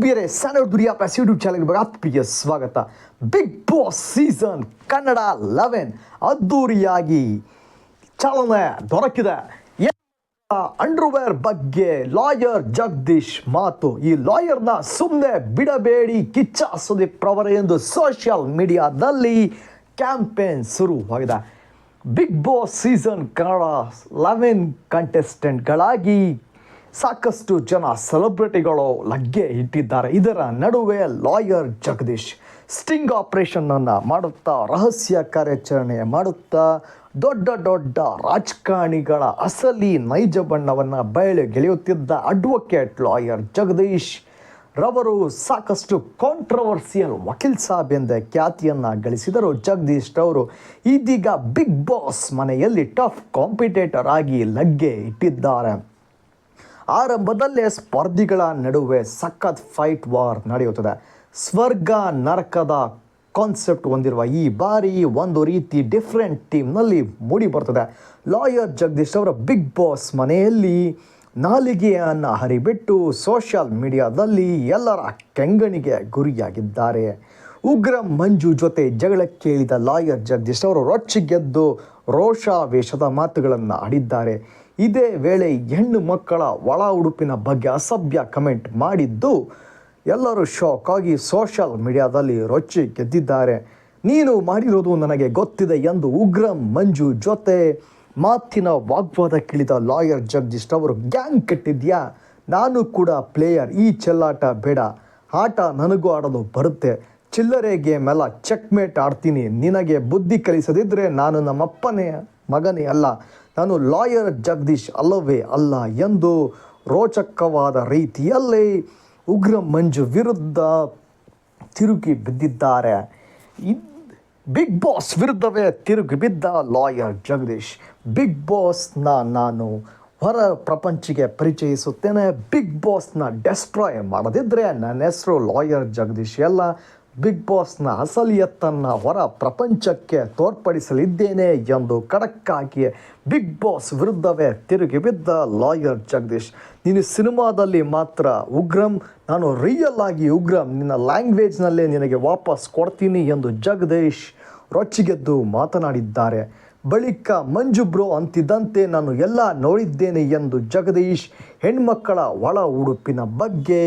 ಆತ್ಮೀಯರೇ ಸಣ್ಣ ದುರಿಯಾ plus YouTube ಚಾನಲ್ಗೆ ಆತ್ಮೀಯ ಸ್ವಾಗತ. Big boss season Kannada eleven ಅದ್ದೂರಿಯಾಗಿ ಚಾಲನೆ ದೊರಕಿದೆ. ಅಂಡರ್ವೇರ್ ಬಗ್ಗೆ ಲಾಯರ್ ಜಗದೀಶ್ ಮಾತು. ಈ ಲಾಯರ್ನ ಸುಮ್ಮನೆ ಬಿಡಬೇಡಿ ಕಿಚ್ಚ ಸುದೀಪ್ ರವರ ಎಂದು ಸೋಷಿಯಲ್ ಮೀಡಿಯಾದಲ್ಲಿ ಕ್ಯಾಂಪೇನ್ ಶುರುವಾಗಿದೆ. Big boss season Kannada eleven ಕಂಟೆಸ್ಟೆಂಟ್ಗಳಾಗಿ ಸಾಕಷ್ಟು ಜನ ಸೆಲೆಬ್ರಿಟಿಗಳು ಲಗ್ಗೆ ಇಟ್ಟಿದ್ದಾರೆ. ಇದರ ನಡುವೆ ಲಾಯರ್ ಜಗದೀಶ್ ಸ್ಟಿಂಗ್ ಆಪರೇಷನನ್ನು ಮಾಡುತ್ತಾ, ರಹಸ್ಯ ಕಾರ್ಯಾಚರಣೆ ಮಾಡುತ್ತಾ, ದೊಡ್ಡ ದೊಡ್ಡ ರಾಜಕಾರಣಿಗಳ ಅಸಲಿ ನೈಜ ಬಣ್ಣವನ್ನು ಬಯಲಿಗೆಳೆಯುತ್ತಿದ್ದ ಅಡ್ವೊಕೇಟ್ ಲಾಯರ್ ಜಗದೀಶ್ ರವರು ಸಾಕಷ್ಟು ಕಾಂಟ್ರವರ್ಸಿಯಲ್ ವಕೀಲ್ ಸಾಬ್ ಎಂದೇ ಖ್ಯಾತಿಯನ್ನು ಗಳಿಸಿದರು. ಜಗದೀಶ್ ರವರು ಇದೀಗ ಬಿಗ್ ಬಾಸ್ ಮನೆಯಲ್ಲಿ ಟಫ್ ಕಾಂಪಿಟೇಟರ್ ಆಗಿ ಲಗ್ಗೆ ಇಟ್ಟಿದ್ದಾರೆ. ಆರಂಭದಲ್ಲೇ ಸ್ಪರ್ಧಿಗಳ ನಡುವೆ ಸಖತ್ ಫೈಟ್ ವಾರ್ ನಡೆಯುತ್ತದೆ. ಸ್ವರ್ಗ ನರಕದ ಕಾನ್ಸೆಪ್ಟ್ ಹೊಂದಿರುವ ಈ ಬಾರಿ ಒಂದು ರೀತಿ ಡಿಫ್ರೆಂಟ್ ಟೀಮ್ನಲ್ಲಿ ಮೂಡಿ ಬರ್ತದೆ. ಲಾಯರ್ ಜಗದೀಶ್ ಅವರ ಬಿಗ್ ಬಾಸ್ ಮನೆಯಲ್ಲಿ ನಾಲಿಗೆಯನ್ನು ಹರಿಬಿಟ್ಟು ಸೋಷಿಯಲ್ ಮೀಡಿಯಾದಲ್ಲಿ ಎಲ್ಲರ ಕೆಂಗಣಿಗೆ ಗುರಿಯಾಗಿದ್ದಾರೆ. ಉಗ್ರ ಮಂಜು ಜೊತೆ ಜಗಳಕ್ಕೆ ಇಳಿದ ಲಾಯರ್ ಜಗದೀಶ್ ಅವರು ರೊಚ್ಚಿಗೆದ್ದು ರೋಷಾವೇಶದ ಮಾತುಗಳನ್ನು ಆಡಿದ್ದಾರೆ. ಇದೇ ವೇಳೆ ಹೆಣ್ಣು ಮಕ್ಕಳ ಒಳ ಉಡುಪಿನ ಬಗ್ಗೆ ಅಸಭ್ಯ ಕಮೆಂಟ್ ಮಾಡಿದ್ದು ಎಲ್ಲರೂ ಶಾಕ್ ಆಗಿ ಸೋಷಲ್ ಮೀಡಿಯಾದಲ್ಲಿ ರೊಚ್ಚಿ ಗೆದ್ದಿದ್ದಾರೆ. ನೀನು ಮಾಡಿರೋದು ನನಗೆ ಗೊತ್ತಿದೆ ಎಂದು ಉಗ್ರ ಮಂಜು ಜೊತೆ ಮಾತಿನ ವಾಗ್ವಾದಕ್ಕಿಳಿದ ಲಾಯರ್ ಜಗದೀಶ್ ಅವರು ಗ್ಯಾಂಗ್ ಕಟ್ಟಿದ್ಯಾ? ನಾನು ಕೂಡ ಪ್ಲೇಯರ್, ಈ ಚೆಲ್ಲಾಟ ಬೇಡ. ಆಟ ನನಗೂ ಆಡಲು ಬರುತ್ತೆ. ಚಿಲ್ಲರೆ ಗೇಮ್ ಎಲ್ಲ ಚೆಕ್ಮೇಟ್ ಆಡ್ತೀನಿ. ನಿನಗೆ ಬುದ್ಧಿ ಕಲಿಸದಿದ್ದರೆ ನಾನು ನಮ್ಮಪ್ಪನೇ. ಮಗನೇ ಅಲ್ಲ, ನಾನು ಲಾಯರ್ ಜಗದೀಶ್ ಅಲ್ಲವೇ ಅಲ್ಲ ಎಂದು ರೋಚಕವಾದ ರೀತಿಯಲ್ಲಿ ಉಗ್ರ ಮಂಜು ವಿರುದ್ಧ ತಿರುಗಿ ಬಿದ್ದಿದ್ದಾರೆ. ಬಿಗ್ ಬಾಸ್ ವಿರುದ್ಧವೇ ತಿರುಗಿ ಬಿದ್ದ ಲಾಯರ್ ಜಗದೀಶ್. ಬಿಗ್ ಬಾಸ್ನ ನಾನು ಹೊರ ಪ್ರಪಂಚಿಗೆ ಪರಿಚಯಿಸುತ್ತೇನೆ. ಬಿಗ್ ಬಾಸ್ನ ಡೆಸ್ಟ್ರಾಯ್ ಮಾಡದಿದ್ದರೆ ನನ್ನ ಹೆಸರು ಲಾಯರ್ ಜಗದೀಶ್ ಎಲ್ಲ ಬಿಗ್ ಬಾಸ್ನ ಅಸಲಿಯತ್ತನ್ನು ಹೊರ ಪ್ರಪಂಚಕ್ಕೆ ತೋರ್ಪಡಿಸಲಿದ್ದೇನೆ ಎಂದು ಖಡಕ್ಕಾಗಿ ಬಿಗ್ ಬಾಸ್ ವಿರುದ್ಧವೇ ತಿರುಗಿ ಬಿದ್ದ ಲಾಯರ್ ಜಗದೀಶ್. ನೀನು ಸಿನಿಮಾದಲ್ಲಿ ಮಾತ್ರ ಉಗ್ರಂ, ನಾನು ರಿಯಲ್ ಆಗಿ ಉಗ್ರಂ. ನಿನ್ನ ಲ್ಯಾಂಗ್ವೇಜ್ನಲ್ಲೇ ನಿನಗೆ ವಾಪಸ್ ಕೊಡ್ತೀನಿ ಎಂದು ಜಗದೀಶ್ ರೊಚ್ಚಿಗೆದ್ದು ಮಾತನಾಡಿದ್ದಾರೆ. ಬಳಿಕ ಮಂಜು ಬ್ರೋ ಅಂತಿದ್ದಂತೆ ನಾನು ಎಲ್ಲ ನೋಡಿದ್ದೇನೆ ಎಂದು ಜಗದೀಶ್ ಹೆಣ್ಮಕ್ಕಳ ಒಳ ಉಡುಪಿನ ಬಗ್ಗೆ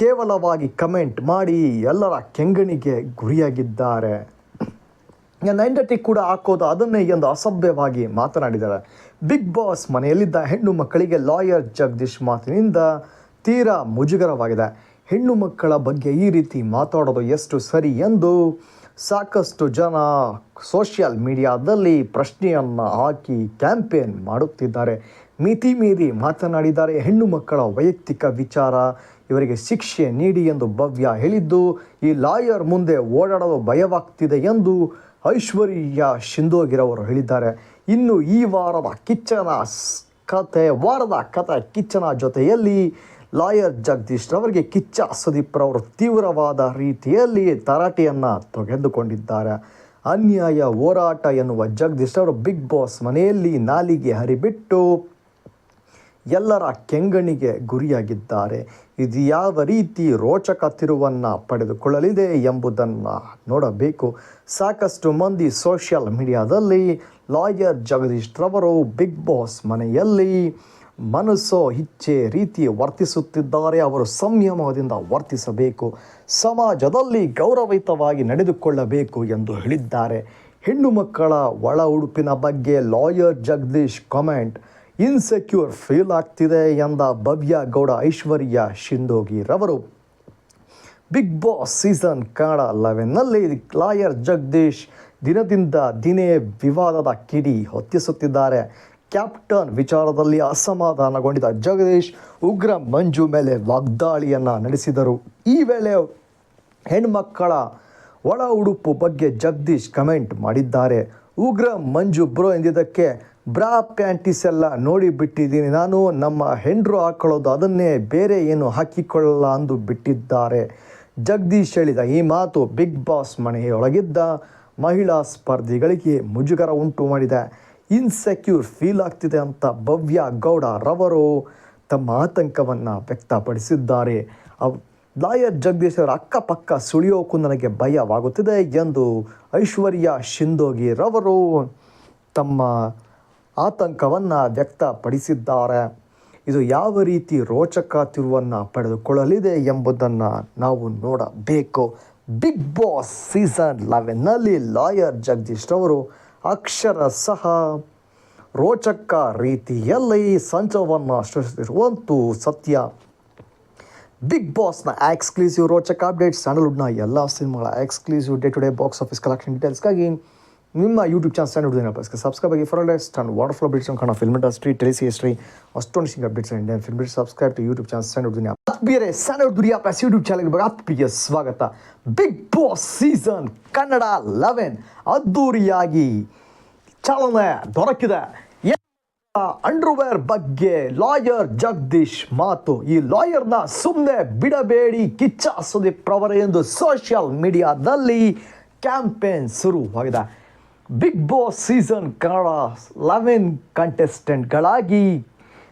ಕೇವಲವಾಗಿ ಕಮೆಂಟ್ ಮಾಡಿ ಎಲ್ಲರ ಕೆಂಗಣಿಗೆ ಗುರಿಯಾಗಿದ್ದಾರೆ. ನೈಂಡಟಿ ಕೂಡ ಹಾಕೋದು ಅದನ್ನೇ ಎಂದು ಅಸಭ್ಯವಾಗಿ ಮಾತನಾಡಿದ್ದಾರೆ. ಬಿಗ್ ಬಾಸ್ ಮನೆಯಲ್ಲಿದ್ದ ಹೆಣ್ಣು ಮಕ್ಕಳಿಗೆ ಲಾಯರ್ ಜಗದೀಶ್ ಮಾತಿನಿಂದ ತೀರಾ ಮುಜುಗರವಾಗಿದೆ. ಹೆಣ್ಣು ಮಕ್ಕಳ ಬಗ್ಗೆ ಈ ರೀತಿ ಮಾತಾಡೋದು ಎಷ್ಟು ಸರಿ ಎಂದು ಸಾಕಷ್ಟು ಜನ ಸೋಷಿಯಲ್ ಮೀಡಿಯಾದಲ್ಲಿ ಪ್ರಶ್ನೆಯನ್ನು ಹಾಕಿ ಕ್ಯಾಂಪೇನ್ ಮಾಡುತ್ತಿದ್ದಾರೆ. ಮಿತಿ ಮೀರಿ ಮಾತನಾಡಿದ್ದಾರೆ. ಹೆಣ್ಣು ಮಕ್ಕಳ ವೈಯಕ್ತಿಕ ವಿಚಾರ, ಇವರಿಗೆ ಶಿಕ್ಷೆ ನೀಡಿ ಎಂದು ಭವ್ಯ ಹೇಳಿದ್ದು, ಈ ಲಾಯರ್ ಮುಂದೆ ಓಡಾಡಲು ಭಯವಾಗ್ತಿದೆ ಎಂದು ಐಶ್ವರ್ಯ ಶಿಂದೋಗಿರವರು ಹೇಳಿದ್ದಾರೆ. ಇನ್ನು ಈ ವಾರದ ಕಿಚ್ಚನ ಕತೆ, ವಾರದ ಕತೆ ಕಿಚ್ಚನ ಜೊತೆಯಲ್ಲಿ ಲಾಯರ್ ಜಗದೀಶ್ ರವರಿಗೆ ಕಿಚ್ಚ ಸುದೀಪ್ ರವರು ತೀವ್ರವಾದ ರೀತಿಯಲ್ಲಿ ತರಾಟೆಯನ್ನು ತೆಗೆದುಕೊಂಡಿದ್ದಾರೆ. ಅನ್ಯಾಯ, ಹೋರಾಟ ಎನ್ನುವ ಜಗದೀಶ್ ರವರು ಬಿಗ್ ಬಾಸ್ ಮನೆಯಲ್ಲಿ ನಾಲಿಗೆ ಹರಿಬಿಟ್ಟು ಎಲ್ಲರ ಕೆಂಗಣಿಗೆ ಗುರಿಯಾಗಿದ್ದಾರೆ. ಇದು ಯಾವ ರೀತಿ ರೋಚಕ ತಿರುವನ್ನು ಪಡೆದುಕೊಳ್ಳಲಿದೆ ಎಂಬುದನ್ನು ನೋಡಬೇಕು. ಸಾಕಷ್ಟು ಮಂದಿ ಸೋಷಿಯಲ್ ಮೀಡಿಯಾದಲ್ಲಿ ಲಾಯರ್ ಜಗದೀಶ್ ರವರು ಬಿಗ್ ಬಾಸ್ ಮನೆಯಲ್ಲಿ ಮನಸ್ಸೋ ಇಚ್ಛೆ ರೀತಿ ವರ್ತಿಸುತ್ತಿದ್ದಾರೆ. ಅವರು ಸಂಯಮದಿಂದ ವರ್ತಿಸಬೇಕು, ಸಮಾಜದಲ್ಲಿ ಗೌರವಯುತವಾಗಿ ನಡೆದುಕೊಳ್ಳಬೇಕು ಎಂದು ಹೇಳಿದ್ದಾರೆ. ಹೆಣ್ಣು ಮಕ್ಕಳ ಒಳ ಉಡುಪಿನ ಬಗ್ಗೆ lawyer Jagadish comment, insecure feel ಆಗ್ತಿದೆ ಎಂದ Bhavya Gowda Aishwarya ಶಿಂದೋಗಿರವರು big boss season Kannada ಲೆವೆನ್ನಲ್ಲಿ ಲಾಯರ್ ಜಗದೀಶ್ ದಿನದಿಂದ ದಿನೇ ವಿವಾದದ ಕಿಡಿ ಹೊತ್ತಿಸುತ್ತಿದ್ದಾರೆ. ಕ್ಯಾಪ್ಟನ್ ವಿಚಾರದಲ್ಲಿ ಅಸಮಾಧಾನಗೊಂಡಿದ್ದ ಜಗದೀಶ್ ಉಗ್ರ ಮಂಜು ಮೇಲೆ ವಾಗ್ದಾಳಿಯನ್ನು ನಡೆಸಿದರು. ಈ ವೇಳೆ ಹೆಣ್ಮಕ್ಕಳ ಒಳ ಉಡುಪು ಬಗ್ಗೆ ಜಗದೀಶ್ ಕಮೆಂಟ್ ಮಾಡಿದ್ದಾರೆ. ಉಗ್ರ ಮಂಜು ಬ್ರೋ ಎಂದಿದ್ದಕ್ಕೆ ಬ್ರಾ ಪ್ಯಾಂಟೀಸ್ ಎಲ್ಲ ನೋಡಿ ಬಿಟ್ಟಿದ್ದೀನಿ. ನಾನು ನಮ್ಮ ಹೆಂಡ್ರು ಹಾಕೊಳ್ಳೋದು, ಅದನ್ನೇ ಬೇರೆ ಏನು ಹಾಕಿಕೊಳ್ಳಲ್ಲ ಅಂದು ಬಿಟ್ಟಿದ್ದಾರೆ. ಜಗದೀಶ್ ಹೇಳಿದ ಈ ಮಾತು ಬಿಗ್ ಬಾಸ್ ಮನೆಯೊಳಗಿದ್ದ ಮಹಿಳಾ ಸ್ಪರ್ಧಿಗಳಿಗೆ ಮುಜುಗರ ಉಂಟು ಮಾಡಿದೆ. ಇನ್ಸೆಕ್ಯೂರ್ ಫೀಲ್ ಆಗ್ತಿದೆ ಅಂತ ಭವ್ಯ ಗೌಡ ರವರು ತಮ್ಮ ಆತಂಕವನ್ನು ವ್ಯಕ್ತಪಡಿಸಿದ್ದಾರೆ. ಲಾಯರ್ ಜಗದೀಶ್ ಅವರ ಅಕ್ಕಪಕ್ಕ ಸುಳಿಯೋಕ್ಕೂ ನನಗೆ ಭಯವಾಗುತ್ತಿದೆ ಎಂದು ಐಶ್ವರ್ಯ ಶಿಂದೋಗಿ ರವರು ತಮ್ಮ ಆತಂಕವನ್ನು ವ್ಯಕ್ತಪಡಿಸಿದ್ದಾರೆ. ಇದು ಯಾವ ರೀತಿ ರೋಚಕ ತಿರುವನ್ನು ಪಡೆದುಕೊಳ್ಳಲಿದೆ ಎಂಬುದನ್ನು ನಾವು ನೋಡಬೇಕು. ಬಿಗ್ ಬಾಸ್ ಸೀಸನ್ ಲೆವೆನ್ನಲ್ಲಿ ಲಾಯರ್ ಜಗದೀಶ್ ರವರು ಅಕ್ಷರ ಸಹ ರೋಚಕ ರೀತಿಯಲ್ಲಿ ಸಂಚವನ್ನು ಸೃಷ್ಟಿಸಿರುವಂತೂ ಸತ್ಯ ಬಿಗ್ ಬಾಸ್ನ ಎಕ್ಸ್ಕ್ಲೂಸಿವ್ ರೋಚಕ ಅಪ್ಡೇಟ್ಸ್ ಸ್ಯಾಂಡಲ್ವುಡ್ನ ಎಲ್ಲ ಸಿನಿಮಾಗಳ exclusive day to day box office collection ಡೀಟೇಲ್ಸ್ಗಾಗಿ ನಿಮ್ಮ ಯೂಟ್ಯೂಬ್ ಚಾನಲ್ ಸ್ಟ್ಯಾಂಡರ್ಡ್ ಏನಪ್ಪ ಸಬ್ಸ್ಕ್ರೈಬ್ ಆಗಿ for lest and ವಾಟರ್ಫುಲ್ updates Kannada film industry ಟೆಲಿಸಿ ಹಿಸ್ಟ್ರಿ ಅಷ್ಟೊಂದು Singh updates Indian film subscribe to YouTube channel standard ದುನಿಯಾ ಬೇರೆ ಸಣ್ಣ ದುನಿಯಾ ಪ್ಲಸ್ ಯೂಟ್ಯೂಬ್ ಚಾನಲ್ಗೆ ಬಗ್ಗೆ ಆತ್ಮೀಯ ಸ್ವಾಗತ. Big boss season Kannada eleven ಅದ್ದೂರಿಯಾಗಿ ಚಾಲನೆ ದೊರಕಿದೆ. ಅಂಡರ್ವೇರ್ ಬಗ್ಗೆ ಲಾಯರ್ ಜಗದೀಶ್ ಮಾತು. ಈ ಲಾಯರ್ನ ಸುಮ್ಮನೆ ಬಿಡಬೇಡಿ ಕಿಚ್ಚ ಸುದೀಪ್ ರವರ ಎಂದು ಸೋಷಿಯಲ್ ಮೀಡಿಯಾದಲ್ಲಿ ಕ್ಯಾಂಪೇನ್ ಶುರುವಾಗಿದೆ. Big boss season Kannada eleven ಕಂಟೆಸ್ಟೆಂಟ್ಗಳಾಗಿ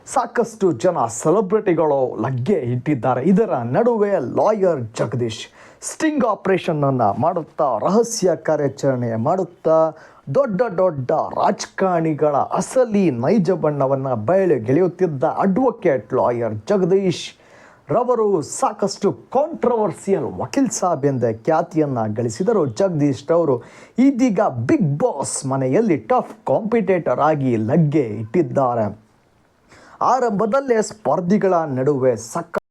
ಸಾಕಷ್ಟು ಜನ ಸೆಲೆಬ್ರಿಟಿಗಳು ಲಗ್ಗೆ ಇಟ್ಟಿದ್ದಾರೆ. ಇದರ ನಡುವೆ ಲಾಯರ್ ಜಗದೀಶ್ ಸ್ಟಿಂಗ್ ಆಪರೇಷನನ್ನು ಮಾಡುತ್ತಾ, ರಹಸ್ಯ ಕಾರ್ಯಾಚರಣೆ ಮಾಡುತ್ತಾ, ದೊಡ್ಡ ದೊಡ್ಡ ರಾಜಕಾರಣಿಗಳ ಅಸಲಿ ನೈಜ ಬಣ್ಣವನ್ನು ಬಯಲಿಗೆಳೆಯುತ್ತಿದ್ದ ಅಡ್ವೊಕೇಟ್ ಲಾಯರ್ ಜಗದೀಶ್ ರವರು ಸಾಕಷ್ಟು ಕಾಂಟ್ರವರ್ಸಿಯಲ್ ವಕೀಲ್ ಸಾಬ್ ಎಂದೇ ಖ್ಯಾತಿಯನ್ನು ಗಳಿಸಿದರು. ಜಗದೀಶ್ ರವರು ಇದೀಗ ಬಿಗ್ ಬಾಸ್ ಮನೆಯಲ್ಲಿ ಟಫ್ ಕಾಂಪಿಟೇಟರ್ ಆಗಿ ಲಗ್ಗೆ ಇಟ್ಟಿದ್ದಾರೆ. ಆರಂಭದಲ್ಲೇ ಸ್ಪರ್ಧಿಗಳ ನಡುವೆ ಸಕ್ಕ